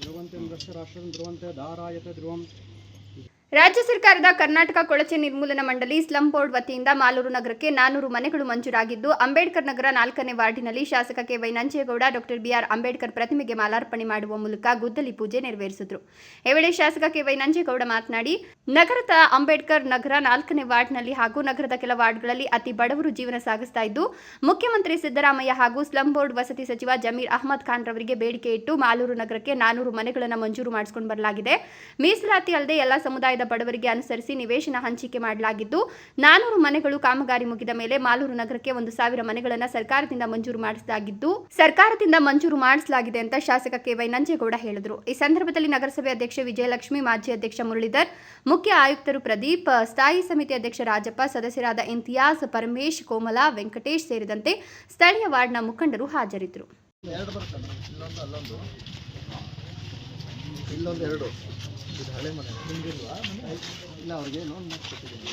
ध्रुवन्त्यं रक्षराष्ट्रं ध्रुवन्त्य धारायत ध्रुवम्। ರಾಜ್ಯ ಸರ್ಕಾರದ ಕರ್ನಾಟಕ ಕೊಳಚೆ ನಿರ್ಮೂಲನಾ ಮಂಡಳಿ ಸ್ಲಂ ಬೋರ್ಡ್ ವತಿಯಿಂದ ಮಾಲೂರು ನಗರಕ್ಕೆ ನಾನೂರು ಮನೆಗಳು ಮಂಜೂರಾಗಿದ್ದು, ಅಂಬೇಡ್ಕರ್ ನಗರ ನಾಲ್ಕನೇ ವಾರ್ಡಿನಲ್ಲಿ ಶಾಸಕ K Y Nanjegowda, doctor B R Ambedkar ಪ್ರತಿಮೆಗೆ ಮಾಲಾರ್ಪಣೆ ಮಾಡುವ ಮೂಲಕ ಗುದ್ದಲಿ ಪೂಜೆ ನೆರವೇರಿಸಿದರು. ಈ ವೇಳೆ ಶಾಸಕ ಕೆ ವೈ ನಂಜೇಗೌಡ ಮಾತನಾಡಿ, ನಗರದ ಅಂಬೇಡ್ಕರ್ ನಗರ ನಾಲ್ಕನೇ ವಾರ್ಡ್ನಲ್ಲಿ ಹಾಗೂ ನಗರದ ಕೆಲ ವಾರ್ಡ್ಗಳಲ್ಲಿ ಅತಿ ಬಡವರು ಜೀವನ ಸಾಗಿಸ್ತಾ ಇದ್ದು, ಮುಖ್ಯಮಂತ್ರಿ ಸಿದ್ದರಾಮಯ್ಯ ಹಾಗೂ ಸ್ಲಂ ಬೋರ್ಡ್ ವಸತಿ ಸಚಿವ ಜಮೀರ್ ಅಹಮದ್ ಖಾನ್ ರವರಿಗೆ ಬೇಡಿಕೆ ಇಟ್ಟು ಮಾಲೂರು ನಗರಕ್ಕೆ ನಾನೂರು ಮನೆಗಳನ್ನು ಮಂಜೂರು ಮಾಡಿಸಿಕೊಂಡು ಬರಲಾಗಿದೆ. ಮೀಸಲಾತಿ ಅಲ್ಲದೆ ಎಲ್ಲ ಸಮುದಾಯದ ಬಡವರಿಗೆ ಅನುಸರಿಸಿ ನಿವೇಶನ ಹಂಚಿಕೆ ಮಾಡಲಾಗಿದ್ದು, ನಾನೂರು ಮನೆಗಳು ಕಾಮಗಾರಿ ಮುಗಿದ ಮೇಲೆ ಮಾಲೂರು ನಗರಕ್ಕೆ ಒಂದು ಸಾವಿರ ಮನೆಗಳನ್ನು ಸರ್ಕಾರದಿಂದ ಮಂಜೂರು ಮಾಡಿಸಲಾಗಿದ್ದು, ಸರ್ಕಾರದಿಂದ ಮಂಜೂರು ಮಾಡಿಸಲಾಗಿದೆ ಅಂತ ಶಾಸಕ ಕೆ ವೈ ನಂಜೇಗೌಡ ಹೇಳಿದರು. ಈ ಸಂದರ್ಭದಲ್ಲಿ ನಗರಸಭೆ ಅಧ್ಯಕ್ಷ ವಿಜಯಲಕ್ಷ್ಮಿ, ಮಾಜಿ ಅಧ್ಯಕ್ಷ ಮುರಳೀಧರ್, ಮುಖ್ಯ ಆಯುಕ್ತರು ಪ್ರದೀಪ್, ಸ್ಥಾಯಿ ಸಮಿತಿ ಅಧ್ಯಕ್ಷ ರಾಜಪ್ಪ, ಸದಸ್ಯರಾದ ಇಂತಿಯಾಸ್ ಪರಮೇಶ್, ಕೋಮಲ, ವೆಂಕಟೇಶ್ ಸೇರಿದಂತೆ ಸ್ಥಳೀಯ ವಾರ್ಡ್ನ ಮುಖಂಡರು ಹಾಜರಿದ್ದರು. ಇಲ್ಲೊಂದು ಎರಡು. ಹಳೆ ಮನೆ. ನಿಮ್ಗಿಲ್ವಾ ಇಲ್ಲ ಅವ್ರಿಗೆ ಲೋನ್ ಕೊಟ್ಟಿದ್ದೀನಿ